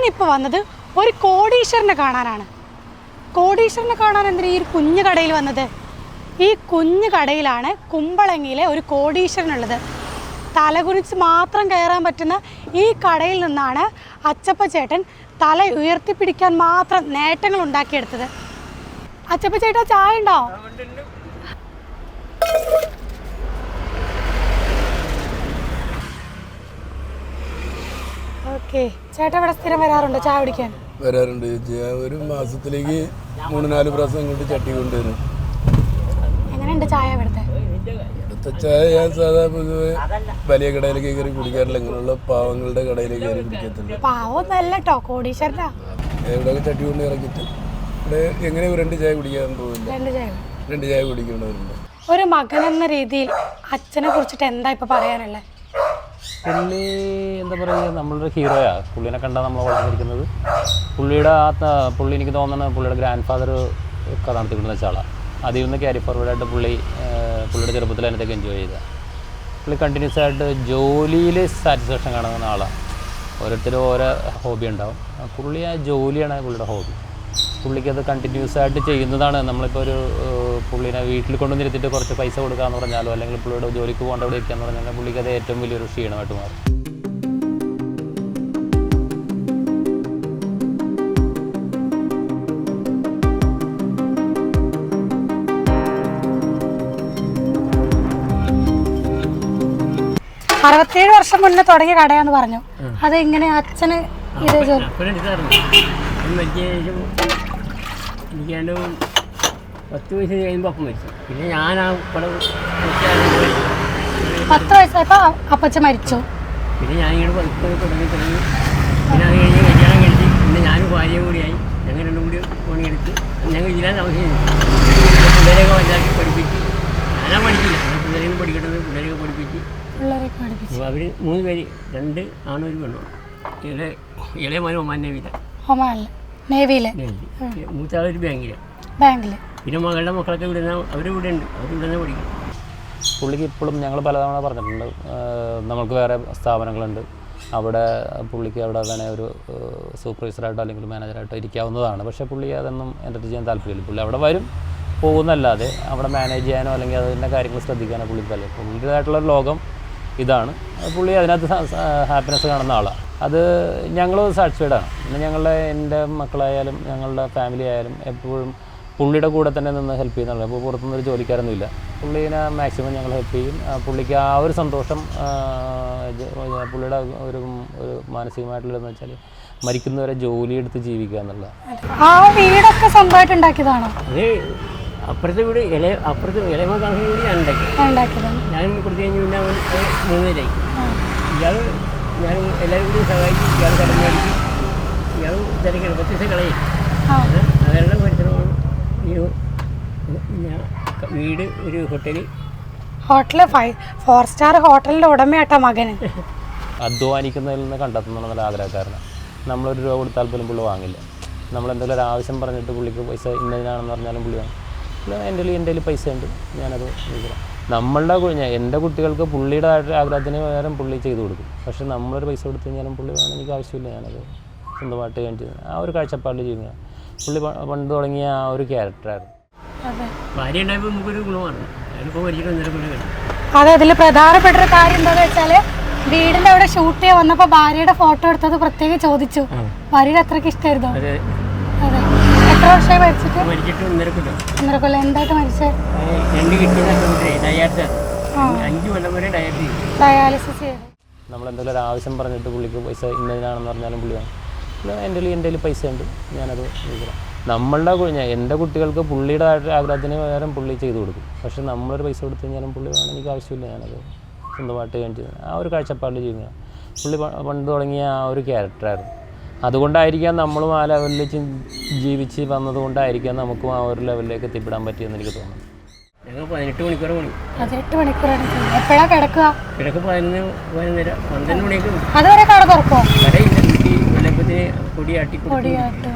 ഞാനിപ്പോൾ വന്നത് ഒരു കോടീശ്വരനെ കാണാനാണ്. കോടീശ്വരനെ കാണാൻ എന്തിനാ ഈ ഒരു കുഞ്ഞു കടയിൽ വന്നത്? ഈ കുഞ്ഞു കടയിലാണ് കുമ്പളങ്ങിയിലെ ഒരു കോടീശ്വരനുള്ളത്. തലകുനിച്ച് മാത്രം കയറാൻ പറ്റുന്ന ഈ കടയിൽ നിന്നാണ് അച്ചപ്പ ചേട്ടൻ തല ഉയർത്തിപ്പിടിക്കാൻ മാത്രം നേട്ടങ്ങൾ ഉണ്ടാക്കിയെടുത്തത്. അച്ചപ്പ ചേട്ടാ ചായ ഉണ്ടോ? ഓക്കെ. ചേട്ടാ ഇവിടെ സ്ഥിരം വരാറുണ്ടോ? ചായ കുടിക്കാൻ? വരാറുണ്ട്. ചേച്ചി ഒരു മാസത്തിലേക്ക് മൂന്ന് നാല് പ്രാവശ്യം ഇങ്ങോട്ട് ചട്ടി കൊണ്ടുവരും. എങ്ങനെയുണ്ട് ചായ ഇവിടുത്തെ? അടുത്ത ചായ ഞാൻ സാധാ പൊതുവെ വലിയ കടയിലേക്ക് കയറി കുടിക്കാറില്ല. ഇങ്ങനെയുള്ള പാവങ്ങളുടെ കടയിലേക്ക് കയറി കുടിക്കത്തുള്ളൂ. പാവൊന്നല്ല കേട്ടോ കോടീശ്വരനാ. എവിടെയൊക്കെ ചട്ടി കൊണ്ട് ഇറക്കിയിട്ട്. ഇവിടെ എങ്ങനെ രണ്ട് ചായ കുടിക്കാൻ പോകില്ല രണ്ട് ചായ രണ്ട് ചായ കുടിക്കേണ്ടവരുണ്ട് ഒരു മകൻ എന്ന രീതിയിൽ അച്ഛനെ കുറിച്ചിട്ട് എന്താ ഇപ്പൊ പറയാനുള്ളത് പുള്ളി എന്താ പറയുക നമ്മളൊരു ഹീറോയാ. പുള്ളിനെ കണ്ടാൽ നമ്മൾ വളർന്നിരിക്കുന്നത് പുള്ളിയുടെ ആ പുള്ളി എനിക്ക് തോന്നുന്നത് പുള്ളിയുടെ ഗ്രാൻഡ് ഫാദർ ഒക്കെ നടത്തിക്കൊണ്ടിരുന്ന വെച്ചാളാണ് അതിൽ നിന്ന് ക്യാരി ഫോർവേഡായിട്ട് പുള്ളി പുള്ളിയുടെ ചെറുപ്പത്തിൽ അതിനകത്തേക്ക് എൻജോയ് ചെയ്ത. പുള്ളി കണ്ടിന്യൂസ് ആയിട്ട് ജോലിയിൽ സാറ്റിസ്ഫാക്ഷൻ കാണുന്ന ആളാണ് ഓരോരുത്തരും ഓരോ ഹോബി ഉണ്ടാവും. പുള്ളി ആ ജോലിയാണ് പുള്ളിയുടെ ഹോബി പുള്ളിക്ക് അത് കണ്ടിന്യൂസ് ആയിട്ട് ചെയ്യുന്നതാണ്. നമ്മളിപ്പോൾ ഒരു പുള്ളിനെ വീട്ടിൽ കൊണ്ടുവന്നിരുത്തിയിട്ട് കുറച്ച് പൈസ കൊടുക്കാന്ന് പറഞ്ഞാലോ അല്ലെങ്കിൽ പുള്ളിയുടെ ജോലിക്ക് പോകേണ്ട അവിടെ ഇരിക്കാന്ന് പറഞ്ഞാൽ പുള്ളിക്ക് അത് ഏറ്റവും വലിയൊരു ക്ഷീണമായിട്ട് മാറും. അറുപത്തേഴ് വർഷം മുന്നേ തുടങ്ങിയ കടയാന്ന് പറഞ്ഞു. അത് ഇങ്ങനെ അച്ഛന് ഇത് എന്റെ പത്ത് വയസ്സ് കഴിയുമ്പോൾ അപ്പം മരിച്ചു. പിന്നെ ഞാൻ ആ പത്ത് വയസ്സായപ്പോ അപ്പച്ച മരിച്ചു? പിന്നെ ഞാൻ ഞാനിങ്ങനെ പതുക്കെ തുടങ്ങി തുടങ്ങി. പിന്നെ അത് കഴിഞ്ഞ് കല്യാണം കഴിച്ച് പിന്നെ ഞാനും ഭാര്യയും കൂടിയായി ഞങ്ങൾ രണ്ടും കൂടി പണിയെടുത്ത് ഞങ്ങൾ ഇതിലാണ് അവശ്യം പിള്ളേരെയൊക്കെ വലുതാക്കി പഠിപ്പിച്ച്. ഞാനാ പഠിക്കില്ല ഞാൻ പിള്ളേരെയും പഠിക്കേണ്ടത് പിള്ളേരെയൊക്കെ പഠിപ്പിച്ച്. അവർ മൂന്ന് പേര് രണ്ട് ആണൊരു ഒരു പെണ്ണും. ഇളയ ഇളയ മോനും ഒമാൻ നേവിയിലാണ് ഒമാനിൽ നേവിയിൽ. ഒരു ബാങ്കിലാണ് ബാങ്കിൽ. പിന്നെ മകളുടെ മക്കളൊക്കെ ഇവിടെ ഉണ്ട് അവർ ഇവിടെ പഠിക്കും. പുള്ളിക്ക് ഇപ്പോഴും ഞങ്ങൾ പലതവണ പറഞ്ഞിട്ടുണ്ട്. നമ്മൾക്ക് നമുക്ക് വേറെ സ്ഥാപനങ്ങളുണ്ട്. അവിടെ പുള്ളിക്ക് അവിടെ തന്നെ ഒരു സൂപ്പർവൈസറായിട്ടോ അല്ലെങ്കിൽ മാനേജറായിട്ടോ ഇരിക്കാവുന്നതാണ്. പക്ഷേ പുള്ളി അതൊന്നും എന്റർടൈൻ ചെയ്യാൻ താല്പര്യമില്ല. പുള്ളി അവിടെ വരും പോകുന്നല്ലാതെ അവിടെ മാനേജ് ചെയ്യാനോ അല്ലെങ്കിൽ അതിന്റെ കാര്യങ്ങൾ ശ്രദ്ധിക്കാനോ പുള്ളിക്ക് താല്പര്യം. പുള്ളിയുടേതായിട്ടുള്ള ഒരു ലോകം ഇതാണ്. പുള്ളി അതിനകത്ത് ഹാപ്പിനെസ് കാണുന്ന ആളാണ് അത് ഞങ്ങൾ സാറ്റിസ്ഫൈഡാണ്. പിന്നെ ഞങ്ങളുടെ എന്റെ മക്കളായാലും ഞങ്ങളുടെ ഫാമിലി ആയാലും എപ്പോഴും പുള്ളിയുടെ കൂടെ തന്നെ നിന്ന് ഹെൽപ്പ് ചെയ്യുന്നുണ്ട്. അപ്പോൾ പുറത്തുനിന്ന് ഒരു ജോലിക്കാരൊന്നുമില്ല പുള്ളീനെ മാക്സിമം ഞങ്ങൾ ഹെൽപ്പ് ചെയ്യും. പുള്ളിക്ക് ആ ഒരു സന്തോഷം പുള്ളിയുടെ ഒരു ഒരു മാനസികമായിട്ടുള്ളതെന്ന് വെച്ചാൽ മരിക്കുന്നവരെ ജോലിയെടുത്ത് ജീവിക്കുക എന്നുള്ളത് ആ വീടൊക്കെ സ്വന്തമായിട്ട് ഉണ്ടാക്കിയതാണോ? അത് അപ്പുറത്തെ വീട് ഇല അപ്പുറത്തെ വീട് ഞാൻ ഉണ്ടാക്കി. ഉണ്ടാക്കിയതാണ്. ഞാൻ കൊടുത്തു കഴിഞ്ഞ് പിന്നെ അവൻ അവൻ ഇയാൾ ഞാൻ എല്ലാവരും കൂടി സഹായിക്കും ഇയാൾ കടന്നു മേടിക്കും ഇയാൾ തിരക്കണം പത്ത് ദിവസം കളയും. അതെല്ലാം പരിശ്രമമാണ് വീട് ഒരു hotel hotel five four star ഹോട്ടലിന്റെ ഉടമയാട്ടോ മകന്. അധ്വാനിക്കുന്നതിൽ നിന്ന് കണ്ടെത്തുന്നുള്ള ആഗ്രഹക്കാരനാണ് നമ്മളൊരു രൂപ കൊടുത്താൽ പോലും പുള്ളി വാങ്ങില്ല. നമ്മൾ എന്തെങ്കിലും ഒരു ആവശ്യം പറഞ്ഞിട്ട് പുള്ളിക്ക് പൈസ ഇന്നതിനാണെന്ന് പറഞ്ഞാലും പുള്ളി വാങ്ങും. എന്റെ എന്റെ പൈസ ഉണ്ട് ഞാനത് ഉപയോഗിക്കാം നമ്മളുടെ എന്റെ കുട്ടികൾക്ക് പുള്ളിയുടെ ആയിട്ട് ആഗ്രഹത്തിന് പകരം പുള്ളി ചെയ്തു കൊടുക്കും. പക്ഷെ നമ്മളൊരു പൈസ കൊടുത്തു കഴിഞ്ഞാലും പുള്ളി വേണം എനിക്ക് ആവശ്യമില്ല ഞാനത് സ്വന്തമായിട്ട് ഞാൻ ചെയ്യുന്നത് ആ ഒരു കാഴ്ചപ്പാടിൽ ചെയ്യുന്നത് പുള്ളി പണ്ട് തുടങ്ങിയ ആ ഒരു ക്യാരക്ടറായിരുന്നു അതെ. ഭാര്യ ഉണ്ടായപ്പോൾ നമുക്കൊരു ഗുണമാണ് അതെ അതിൽ പ്രധാനപ്പെട്ട ഒരു കാര്യം എന്താണെന്ന് വെച്ചാൽ വീടിന്റെ അവിടെ ഷൂട്ട് ചെയ്യാൻ വന്നപ്പോൾ ഭാര്യയുടെ ഫോട്ടോ എടുത്തത് പ്രത്യേകം ചോദിച്ചു. ഭാര്യയുടെ അത്രയ്ക്ക് ഇഷ്ടമായിരുന്നു വർഷമായി മരിച്ചിട്ട്? മരിച്ചിട്ട് ഒന്നര കൊല്ലം. ഒന്നര കൊല്ലം. എന്തായിട്ട് മരിച്ചത് അത് രണ്ട് കിട്ടിയ ഡയാറ്റ്. അഞ്ച് കൊല്ലം വരെ ഡയറ്റ് ചെയ്തു. ഡയാലിസിസ് ചെയ്തു. നമ്മൾ എന്തെങ്കിലും ഒരു ആവശ്യം പറഞ്ഞിട്ട് പുള്ളിക്ക് പൈസ ഇന്നതിനാണെന്ന് പറഞ്ഞാലും പുള്ളി എന്റെ കയ്യിൽ എന്റെ കയ്യിൽ പൈസ ഉണ്ട്. ഞാനത് ഉപയോഗിക്കാം. നമ്മളുടെ എന്റെ കുട്ടികൾക്ക് പുള്ളിയുടെ ആയിട്ട് ആഗ്രഹത്തിന് പകരം പുള്ളി ചെയ്തു കൊടുക്കും. പക്ഷെ നമ്മളൊരു പൈസ കൊടുത്തു കഴിഞ്ഞാലും പുള്ളി വേണം. എനിക്ക് ആവശ്യമില്ല. ഞാനത് സ്വന്തമായിട്ട് ഞാൻ ചെയ്യുന്നത് ആ ഒരു കാഴ്ചപ്പാടിൽ ചെയ്യുന്നതാണ് പുള്ളി പണ്ട് തുടങ്ങിയ ആ ഒരു ക്യാരക്ടറായിരുന്നു അതുകൊണ്ടായിരിക്കാം നമ്മളും ആ ലെവലിൽ ജീവിച്ച് വന്നതുകൊണ്ടായിരിക്കാം നമുക്കും ആ ഒരു ലെവലിലേക്ക് എത്തിപ്പെടാൻ പറ്റിയെന്ന് എനിക്ക് തോന്നുന്നു. ഞങ്ങൾ പതിനെട്ട് മണിക്കൂർ പണി അത് മണിക്കൂറാണ് ചെയ്യുന്നത് എപ്പോഴാ കിടക്കുക? കിടക്ക് പതിനൊന്ന് പതിനൊന്നര പന്ത്രണ്ട് മണിയൊക്കെ അതുവരെ കട തുറക്കോ കടയില്ല. വീട്ടിൽ വെള്ളപ്പത്തിന് പൊടി പൊടിയാട്ടോ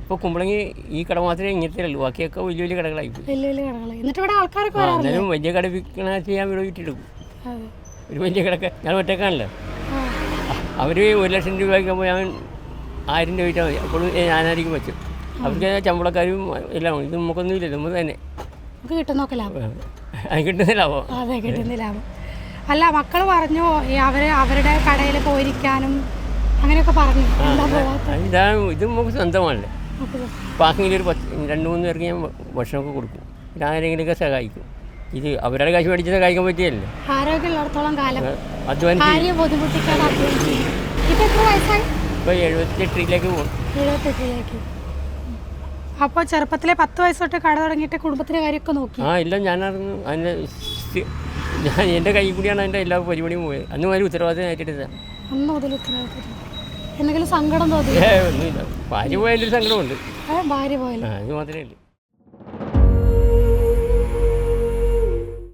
ഇപ്പോൾ കുമ്പളങ്ങി ഈ കട മാത്രമേ ഇങ്ങനത്തെ ഉള്ളൂ ബാക്കിയൊക്കെ വലിയ വലിയ കടകളായി പോയി വലിയ വലിയ കടകൾ എന്നിട്ട് ഇവിടെ ആൾക്കാരൊക്കെ എന്നാലും വലിയ കട വിൽക്കണ ചെയ്യാൻ ഇവിടെ ഒരു വലിയ കടക്ക് ഞാൻ ഒറ്റക്കാണല്ലോ അവർ ഒരു ലക്ഷം രൂപയ്ക്ക് ഞാൻ ആയിരം രൂപ വെച്ചാൽ മതി. അപ്പോഴും ഞാനായിരിക്കും വെച്ചു അവർക്ക് ചമ്പളക്കാരും എല്ലാം ഇത് നമുക്കൊന്നും ഇല്ല നമ്മൾ തന്നെ. നമുക്ക് കിട്ടുന്നൊക്കെ ലാഭം. അത് കിട്ടുന്ന ലാഭം. അല്ല മക്കൾ പറഞ്ഞു അവർ അവർ അവരുടെ കടയിൽ പോയിരിക്കാനും അങ്ങനെയൊക്കെ പറഞ്ഞു. ഇതാണ് ഇത് നമുക്ക് സ്വന്തമാണല്ലേ. പാക്കിങ്ങിൽ ഒരു പത്ത് രണ്ട് മൂന്ന് പേർക്ക് ഞാൻ ഭക്ഷണമൊക്കെ കൊടുക്കും. പിന്നെ ആരെങ്കിലുമൊക്കെ സഹായിക്കും. ഇത് അവരുടെ കാശ് മേടിച്ച് സഹായിക്കാൻ പറ്റിയല്ലേ ആരോഗ്യമുള്ളിടത്തോളം കാലം അധ്വാനിച്ച്. ഇപ്പോൾ എഴുപത്തെട്ടിലേക്ക് പോകും. എഴുപത്തെട്ടിലേക്ക് അപ്പോൾ ചെറുപ്പത്തിലെ പത്ത് വയസ്സ് തൊട്ട് കട തുടങ്ങിയിട്ട് കുടുംബത്തിന്റെ കാര്യമൊക്കെ നോക്കി. ആ ഇല്ല ഞാനറിഞ്ഞു. അതിന്റെ സ്ഥി- ഞാൻ എന്റെ കൈ കൂടിയാണ് അതിന്റെ എല്ലാ പരിപാടിയും പോയത്. അന്ന് വരെ ഉത്തരവാദിത്തം ഏറ്റെടുത്തത്. അന്ന് മുതൽ ഉത്തരവാദിത്തം. എന്തെങ്കിലും സങ്കടം തോന്നി ഒന്നുമില്ല. ഭാര്യ പോയാലൊരു സങ്കടമുണ്ട്. ഭാര്യ പോയാലും? അത് മാത്രമേ ഉള്ളൂ.